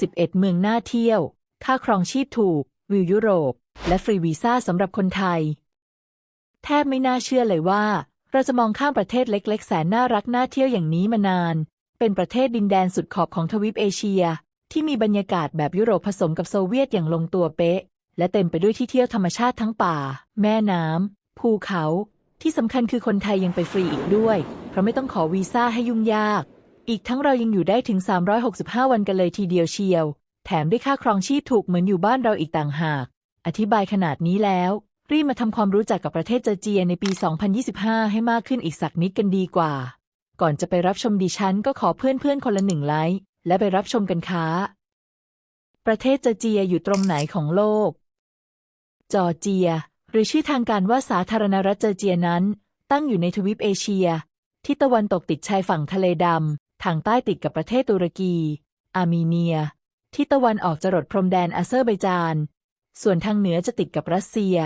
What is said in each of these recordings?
11 เมืองน่าเที่ยว ค่าครองชีพถูก วิวยุโรป และฟรีวีซ่าสำหรับคนไทย แทบไม่น่าเชื่อเลยว่า เราจะมองข้ามประเทศเล็ก ๆ แสนน่ารักน่าเที่ยวอย่างนี้มานาน เป็นประเทศดินแดนสุดขอบของทวีปเอเชีย ที่มีบรรยากาศแบบยุโรปผสมกับโซเวียตอย่างลงตัวเป๊ะ และเต็มไปด้วยที่เที่ยวธรรมชาติทั้งป่า แม่น้ำภูเขา ที่สำคัญคือคนไทยยังไปฟรีอีกด้วย เพราะไม่ต้องขอวีซ่าให้ยุ่งยาก อีกทั้งเรายังอยู่ได้ถึง 365 วันกันเลยทีเดียวเชียว แถมด้วยค่าครองชีพถูกเหมือนอยู่บ้านเราอีกต่างหาก อธิบายขนาดนี้แล้ว รีบมาทำความรู้จักกับประเทศเจอร์เจียในปี 2025 ให้มากขึ้นอีกสักนิดกันดีกว่า ก่อนจะไปรับชมดิฉันก็ขอเพื่อนๆคนละหนึ่งไลค์และไปรับชมกันค้าประเทศเจอร์เจียอยู่ตรงไหนของโลก จอร์เจีย หรือชื่อทางการว่าสาธารณรัฐเจอร์เจียนั้น ตั้งอยู่ในทวีปเอเชีย ที่ตะวันตกติดชายฝั่งทะเลดำ ทางใต้ติดกับประเทศตุรกี อาร์เมเนีย ที่ตะวันออกจรดพรมแดนอาเซอร์ไบจาน ส่วนทางเหนือจะติดกับรัสเซีย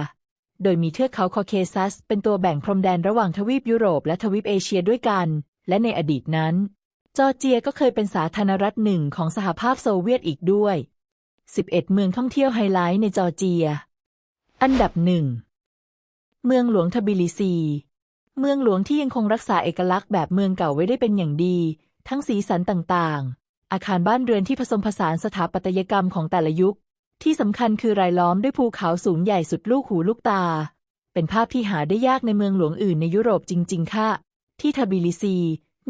โดยมีเทือกเขาคอเคซัส เป็นตัวแบ่งพรมแดนระหว่างทวีปยุโรปและทวีปเอเชียด้วยกัน และในอดีตนั้น จอร์เจียก็เคยเป็นสาธารณรัฐหนึ่งของสหภาพโซเวียตอีกด้วย 11 เมืองท่องเที่ยวไฮไลท์ในจอร์เจีย อันดับหนึ่งเมืองหลวงทบิลิซี เมืองหลวงที่ยังคงรักษาเอกลักษณ์แบบเมืองเก่าไว้ได้เป็นอย่างดี ทั้งสีสันต่างๆ อาคารบ้านเรือนที่ผสมผสานสถาปัตยกรรมของแต่ละยุค ที่สำคัญคือรายล้อมด้วยภูเขาสูงใหญ่สุดลูกหูลูกตา เป็นภาพที่หาได้ยากในเมืองหลวงอื่นในยุโรปจริง ๆ ค่ะ ที่ทบิลิซี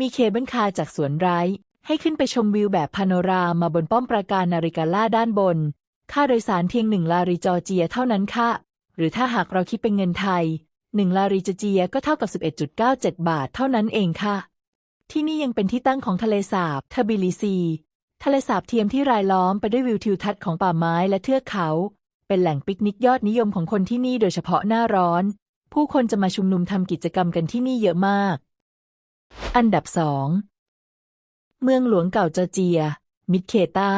มีเคเบิลคาร์จากสวนไร้ให้ขึ้นไปชมวิวแบบพาโนรามาบนป้อมปราการนาริกาล่าด้านบน ค่าโดยสารเพียงหนึ่งลาริจอเจียเท่านั้นค่ะ หรือถ้าหากเราคิดเป็นเงินไทยหนึ่งลาริจอเจียก็เท่ากับ 11.97 บาทเท่านั้นเองค่ะ ที่นี่ยังเป็นที่ตั้งของทะเลสาบทบิลิซี ทะเลสาบเทียมที่รายล้อมไปด้วยวิวทิวทัศน์ของป่าไม้และเทือกเขา เป็นแหล่งปิกนิกยอดนิยมของคนที่นี่โดยเฉพาะหน้าร้อน ผู้คนจะมาชุมนุมทำกิจกรรมกันที่นี่เยอะมาก อันดับสองเมืองหลวงเก่าจอร์เจีย มิดเคตา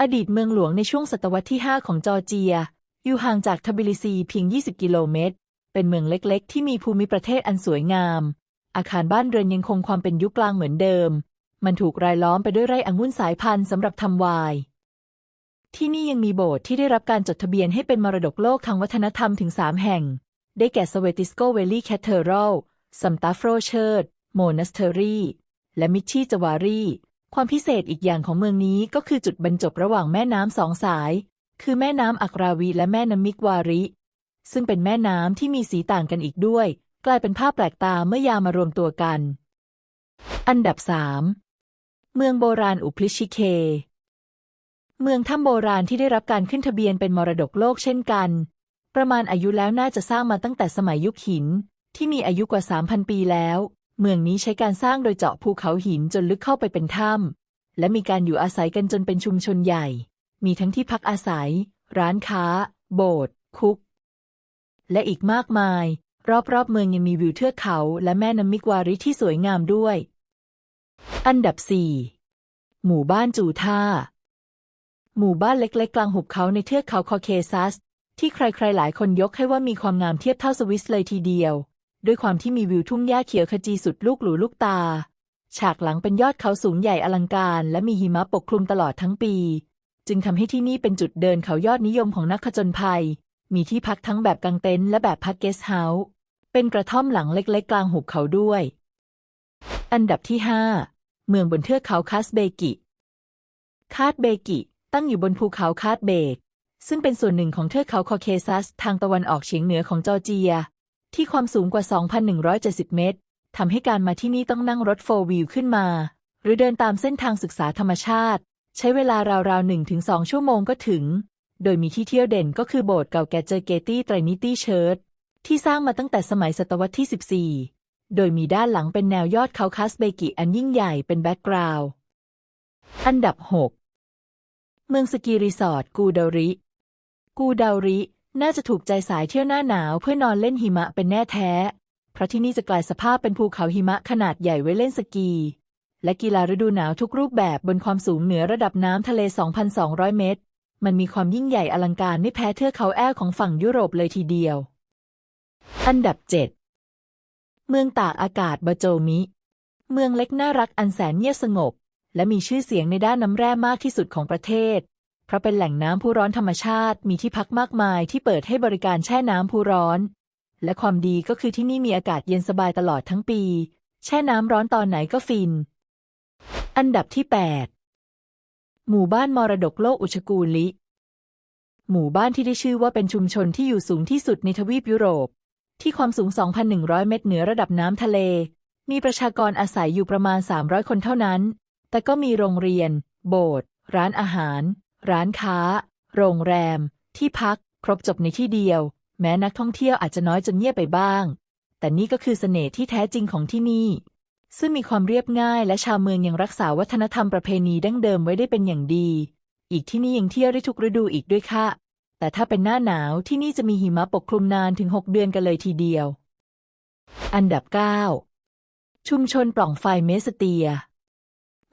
อดีตเมืองหลวงในช่วงศตวรรษที่ 5 ของจอร์เจีย อยู่ห่างจากทบิลิซีเพียง 20 กิโลเมตร เป็นเมืองเล็กๆ ที่มีภูมิประเทศอันสวยงาม อาคารบ้านเรือนยังคงความเป็นยุคกลางเหมือนเดิม มันถูกรายล้อมไปด้วยไร่องุ่นสายพันธุ์สำหรับทำไวน์ที่นี่ยังมีโบสถ์ที่ได้รับการจดทะเบียนให้เป็นมรดกโลกทางวัฒนธรรมถึง3แห่ง ได้แก่สเวติสโกเวลลี่แคทเธอรัลซัมตาโฟรเชิร์ดโมนัสเทอรีและมิชชีจวารีความพิเศษอีกอย่างของเมืองนี้ก็คือจุดบรรจบระหว่างแม่น้ำสองสาย คือแม่น้ำอักราวีและแม่น้ำมิกวาริ ซึ่งเป็นแม่น้ำที่มีสีต่างกันอีกด้วย กลายเป็นภาพแปลกตาเมื่อยามารวมตัวกัน อันดับสามเมืองโบราณอุพลิชิเค เมืองถ้ำโบราณที่ได้รับการขึ้นทะเบียนเป็นมรดกโลกเช่นกัน ประมาณอายุแล้วน่าจะสร้างมาตั้งแต่สมัยยุคหิน ที่มีอายุกว่า 3,000 ปีแล้ว เมืองนี้ใช้การสร้างโดยเจาะภูเขาหินจนลึกเข้าไปเป็นถ้ำและมีการอยู่อาศัยกันจนเป็นชุมชนใหญ่ มีทั้งที่พักอาศัย ร้านค้า โบสถ์คุก และอีกมากมาย รอบๆเมืองยังมีวิวเทือกเขา และแม่น้ำมิกวาริที่สวยงามด้วย อันดับ 4 หมู่บ้านจูท่า หมู่บ้านเล็กๆ กลางหุบเขาในเทือกเขาคอเคซัส ที่ใครๆ หลายคนยกให้ว่ามีความงามเทียบเท่าสวิสเลยทีเดียว ด้วยความที่มีวิวทุ่งหญ้าเขียวขจีสุดลูกหลูลูกตา ฉากหลังเป็นยอดเขาสูงใหญ่อลังการ และมีหิมะปกคลุมตลอดทั้งปี จึงทำให้ที่นี่เป็นจุดเดินเขายอดนิยมของนักผจญภัยมีที่พักทั้งแบบกางเต็นท์และแบบพักเกสต์เฮาส์ เป็นกระท่อมหลังเล็กๆ กลางหุบเขาด้วย อันดับที่ 5 เมืองบนเทือกเขาคาสเบกิ คาดเบกิ ตั้งอยู่บนภูเขาคาดเบก ซึ่งเป็นส่วนหนึ่งของเทือกเขาคอเคซัส ทางตะวันออกเฉียงเหนือของจอร์เจีย ที่ความสูงกว่า 2,170 เมตรทำให้การมาที่นี่ต้องนั่งรถโฟร์วิวขึ้นมา หรือเดินตามเส้นทางศึกษาธรรมชาติ ใช้เวลาราวๆ1-2ชั่วโมงก็ถึง โดยมีที่เที่ยวเด่นก็คือโบสถ์เก่าแก่เจอเกตี้ไตรนิตี้เชิร์ช ที่สร้างมาตั้งแต่สมัยศตวรรษที่ 14 โดยมีด้านหลังเป็นแนวยอดเขาคาสเบกิอันยิ่งใหญ่เป็นแบ็กกราวด์อันดับ 6 เมืองสกีรีสอร์ทกูดาริ กูดาริ น่าจะถูกใจสายเที่ยวหน้าหนาวเพื่อนอนเล่นหิมะเป็นแน่แท้ เพราะที่นี่จะกลายสภาพเป็นภูเขาหิมะขนาดใหญ่ไว้เล่นสกี และกีฬาฤดูหนาวทุกรูปแบบบนความสูงเหนือระดับน้ำทะเล 2,200 เมตร มันมีความยิ่งใหญ่อลังการไม่แพ้เทือกเขาแอลของฝั่งยุโรปเลยทีเดียว อันดับ 7 เมืองตากอากาศบาโจมิ เมืองเล็กน่ารักอันแสนเงียบสงบ และมีชื่อเสียงในด้านน้ำแร่มากที่สุดของประเทศ เพราะเป็นแหล่งน้ำพุร้อนธรรมชาติ มีที่พักมากมายที่เปิดให้บริการแช่น้ำพุร้อน และความดีก็คือที่นี่มีอากาศเย็นสบายตลอดทั้งปี แช่น้ำร้อนตอนไหนก็ฟิน อันดับที่ 8 หมู่บ้านมรดกโลกอุชกูลิหมู่บ้านที่ได้ชื่อว่าเป็นชุมชนที่อยู่สูงที่สุดในทวีปยุโรป ที่ความสูง 2,100 เมตรเหนือระดับน้ำทะเล มีประชากรอาศัยอยู่ประมาณ 300 คนเท่านั้น แต่ก็มีโรงเรียน โบสถ์ ร้านอาหาร ร้านค้า โรงแรม ที่พัก ครบจบในที่เดียว แม้นักท่องเที่ยวอาจจะน้อยจนเงียบไปบ้าง แต่นี่ก็คือเสน่ห์ที่แท้จริงของที่นี่ ซึ่งมีความเรียบง่ายและชาวเมืองยังรักษาวัฒนธรรมประเพณีดั้งเดิมไว้ได้เป็นอย่างดี อีกที่นี่ยังเที่ยวได้ทุกฤดูอีกด้วยค่ะ แต่ถ้าเป็นหน้าหนาวที่นี่จะมีหิมะปกคลุมนานถึง 6 เดือนกันเลยทีเดียว อันดับ 9 ชุมชนปล่องไฟเมสเตีย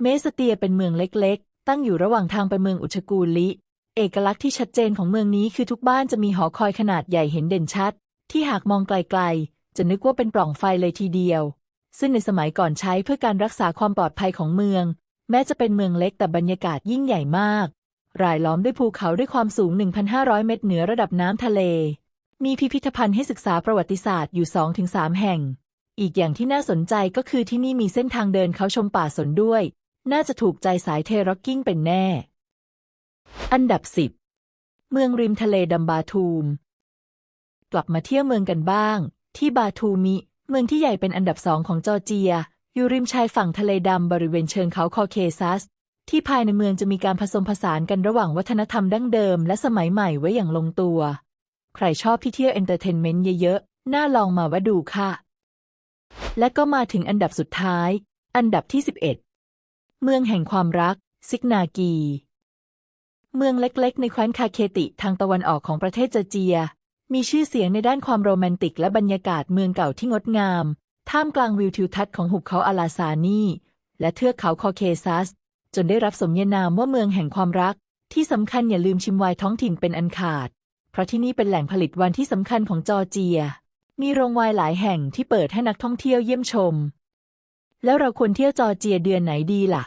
เมสเตียเป็นเมืองเล็กๆ ตั้งอยู่ระหว่างทางไปเมืองอุชกูลิ เอกลักษณ์ที่ชัดเจนของเมืองนี้คือทุกบ้านจะมีหอคอยขนาดใหญ่เห็นเด่นชัด ที่หากมองไกลๆ จะนึกว่าเป็นปล่องไฟเลยทีเดียว ซึ่งในสมัยก่อนใช้เพื่อการรักษาความปลอดภัยของเมือง แม้จะเป็นเมืองเล็กแต่บรรยากาศยิ่งใหญ่มาก รายล้อมด้วยภูเขาด้วยความสูง 1,500 เมตรเหนือระดับน้ำทะเล มีพิพิธภัณฑ์ให้ศึกษาประวัติศาสตร์อยู่ 2-3 แห่ง อีกอย่างที่น่าสนใจก็คือที่นี่มีเส้นทางเดินเขาชมป่าสนด้วย น่าจะถูกใจสายเทร็อกกิ้งเป็นแน่ อันดับ 10 เมืองริมทะเลดัมบาทูม กลับมาเที่ยวเมืองกันบ้าง ที่บาทูมิ เมืองที่ใหญ่เป็นอันดับสองของจอร์เจีย อยู่ริมชายฝั่งทะเลดำบริเวณเชิงเขาคอเคซัส ที่ภายในเมืองจะมีการผสมผสานกันระหว่างวัฒนธรรมดั้งเดิม และสมัยใหม่ไว้อย่างลงตัว ใครชอบที่เที่ยวเอนเตอร์เทนเมนต์เยอะๆ น่าลองมาวะดูค่ะ และก็มาถึงอันดับสุดท้าย อันดับที่ 11 เมืองแห่งความรัก ซิกนากี เมืองเล็กๆ ในแคว้นคาเคติทางตะวันออกของประเทศจอร์เจีย มีชื่อเสียงในด้านความโรแมนติก และบรรยากาศเมืองเก่าที่งดงาม ท่ามกลางวิวทิวทัศน์ของหุบเขาอาลาซานีและเทือกเขาคอเคซัส จนได้รับสมญานามว่าเมืองแห่งความรัก ที่สำคัญอย่าลืมชิมไวน์ท้องถิ่นเป็นอันขาด เพราะที่นี่เป็นแหล่งผลิตไวน์ที่สำคัญของจอร์เจีย มีโรงไวน์หลายแห่งที่เปิดให้นักท่องเที่ยวเยี่ยมชม แล้วเราควรเที่ยวจอร์เจียเดือนไหนดีล่ะ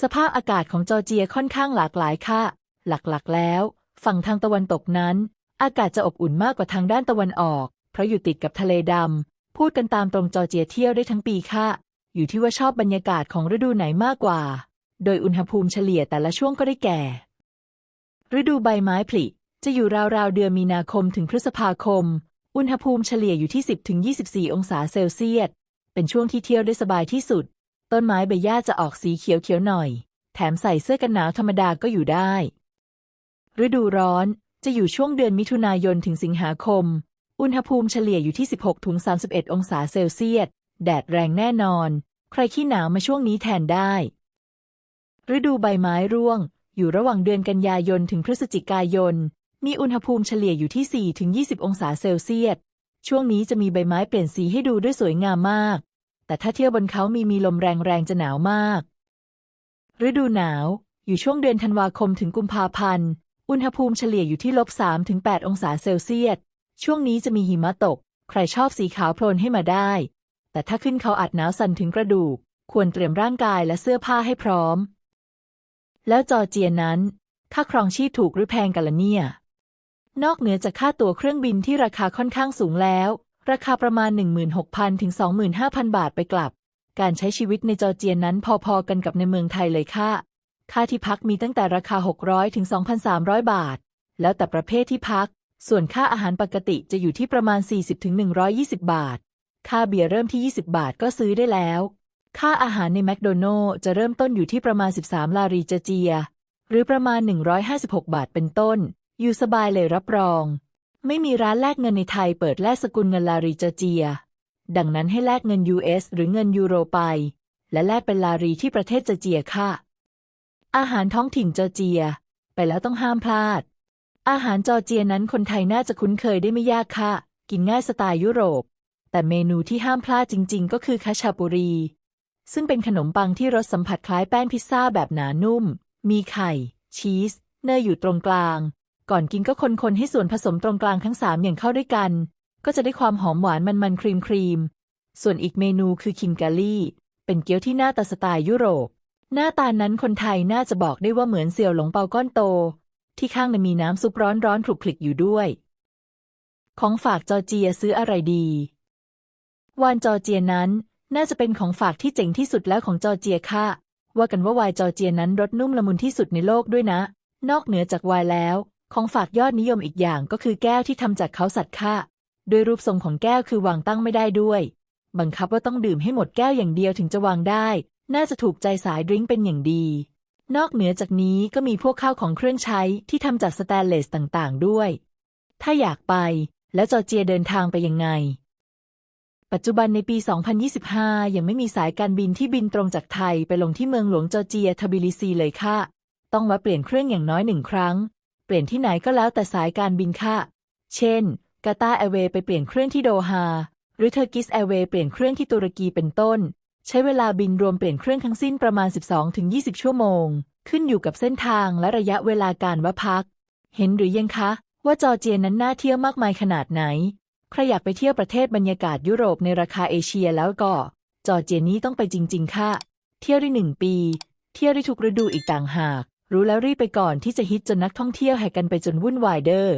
สภาพอากาศของจอร์เจียค่อนข้างหลากหลายค่ะ หลักๆ แล้ว ฝั่งทางตะวันตกนั้น อากาศจะอบอุ่นมากกว่าทางด้านตะวันออก เพราะอยู่ติดกับทะเลดำพูดกันตามตรงจอร์เจียเที่ยวได้ทั้งปีค่ะ อยู่ที่ว่าชอบบรรยากาศของฤดูไหนมากกว่า โดยอุณหภูมิเฉลี่ยแต่ละช่วงก็ได้แก่ ฤดูใบไม้ผลิ จะอยู่ราวๆเดือนมีนาคมถึงพฤษภาคม อุณหภูมิเฉลี่ยอยู่ที่ 10ถึง24 องศาเซลเซียส เป็นช่วงที่เที่ยวได้สบายที่สุด ต้นไม้ใบหญ้าจะออกสีเขียวๆหน่อย แถมใส่เสื้อกันหนาวธรรมดาก็อยู่ได้ ฤดูร้อนจะอยู่ช่วงเดือนมิถุนายนถึงสิงหาคม อุณหภูมิเฉลี่ยอยู่ที่ 16ถึง31 องศาเซลเซียส แดดแรงแน่นอน ใครขี้หนาวมาช่วงนี้แทนได้ ฤดูใบไม้ร่วง อยู่ระหว่างเดือนกันยายนถึงพฤศจิกายน มีอุณหภูมิเฉลี่ยอยู่ที่4ถึง20 องศาเซลเซียส ช่วงนี้จะมีใบไม้เปลี่ยนสีให้ดูด้วยสวยงามมาก แต่ถ้าเที่ยวบนเขามีมีลมแรงๆจะหนาวมาก ฤดูหนาว อยู่ช่วงเดือนธันวาคมถึงกุมภาพันธ์ อุณหภูมิเฉลี่ยอยู่ที่ลบ3ถึง8องศาเซลเซียส ช่วงนี้จะมีหิมะตก ใครชอบสีขาวโพลนให้มาได้ แต่ถ้าขึ้นเขาอาจหนาวสั่นถึงกระดูก ควรเตรียมร่างกายและเสื้อผ้าให้พร้อม แล้วจอร์เจียนั้น ค่าครองชีพถูกหรือแพงกันละเนี่ย นอกเหนือจากค่าตั๋วเครื่องบินที่ราคาค่อนข้างสูงแล้ว ราคาประมาณ 16,000 ถึง 25,000 บาทไปกลับ การใช้ชีวิตในจอร์เจียนั้นพอๆกันกับในเมืองไทยเลยค่ะ ค่าที่พักมีตั้งแต่ราคา 600 ถึง 2,300 บาท แล้วแต่ประเภทที่พักส่วนค่าอาหารปกติจะอยู่ที่ประมาณ 40ถึง120 บาท ค่าเบียร์เริ่มที่ 20 บาทก็ซื้อได้แล้ว ค่าอาหารในแมคโดนัลล์จะเริ่มต้นอยู่ที่ประมาณ 13 ลารีเจเจีย หรือประมาณ 156 บาทเป็นต้น อยู่สบายเลยรับรอง ไม่มีร้านแลกเงินในไทยเปิดแลกสกุลเงินลารีเจเจีย ดังนั้นให้แลกเงิน US หรือเงินยูโรไป และแลกเป็นลารีที่ประเทศจอร์เจียค่ะ อาหารท้องถิ่นจอร์เจีย ไปแล้วต้องห้ามพลาดอาหารจอร์เจียนั้นคนไทยน่าจะคุ้นเคยได้ไม่ยากค่ะ กินง่ายสไตล์ยุโรป แต่เมนูที่ห้ามพลาดจริง ๆ ก็คือคาชาปุรี ซึ่งเป็นขนมปังที่รสสัมผัสคล้ายแป้งพิซซ่าแบบหนานุ่ม มีไข่ ชีส เนยอยู่ตรงกลาง ก่อนกินก็คนๆให้ส่วนผสมตรงกลางทั้งสามอย่างเข้าด้วยกัน ก็จะได้ความหอมหวานมันๆครีมครีมๆส่วนอีกเมนูคือคิมกาลี่ เป็นเกี๊ยวที่หน้าตาสไตล์ยุโรป หน้าตานั้นคนไทยน่าจะบอกได้ว่าเหมือนเสี่ยวหลงเปาก้อนโต ที่ข้างในมีน้ำซุปร้อนร้อนๆคลุกคลิกอยู่ด้วย ของฝากจอร์เจียซื้ออะไรดี วานจอร์เจียนั้น น่าจะเป็นของฝากที่เจ๋งที่สุดแล้วของจอร์เจียค่ะ ว่ากันว่าวายจอร์เจียนั้นรสนุ่มละมุนที่สุดในโลกด้วยนะ นอกเหนือจากวายแล้ว ของฝากยอดนิยมอีกอย่างก็คือแก้วที่ทำจากเขาสัตว์ค่ะ โดยรูปทรงของแก้วคือวางตั้งไม่ได้ด้วย บังคับว่าต้องดื่มให้หมดแก้วอย่างเดียวถึงจะวางได้ น่าจะถูกใจสายดริงเป็นอย่างดี นอกเหนือจากนี้ก็มีพวกข้าวของเครื่องใช้ที่ทำจากสแตนเลสต่างๆ ด้วย ถ้าอยากไปแล้วจอร์เจียเดินทางไปยังไง ปัจจุบันในปี 2025 ยังไม่มีสายการบินที่บินตรงจากไทยไปลงที่เมืองหลวงจอร์เจียทบิลิซีเลยค่ะ ต้องมาเปลี่ยนเครื่องอย่างน้อยหนึ่งครั้ง เปลี่ยนที่ไหนก็แล้วแต่สายการบินค่ะ เช่น กาตาร์แอร์เวย์ไปเปลี่ยนเครื่องที่โดฮา หรือเทอร์กิสแอร์เวย์เปลี่ยนเครื่องที่ตุรกีเป็นต้น ใช้เวลาบินรวมเปลี่ยนเครื่องทั้งสิ้นประมาณ 12-20 ชั่วโมง ขึ้นอยู่กับเส้นทางและระยะเวลาการว่าพัก เห็นหรือยังคะ ว่าจอร์เจียนั้นน่าเที่ยวมากมายขนาดไหน ใครอยากไปเที่ยวประเทศบรรยากาศยุโรปในราคาเอเชียแล้วก็ จอร์เจียนี้ต้องไปจริง ๆ ค่ะ เที่ยวได้หนึ่งปี เที่ยวได้ทุกฤดูอีกต่างหาก รู้แล้วรีบไปก่อนที่จะฮิตจนนักท่องเที่ยวแห่กันไปจนวุ่นวายเด้อ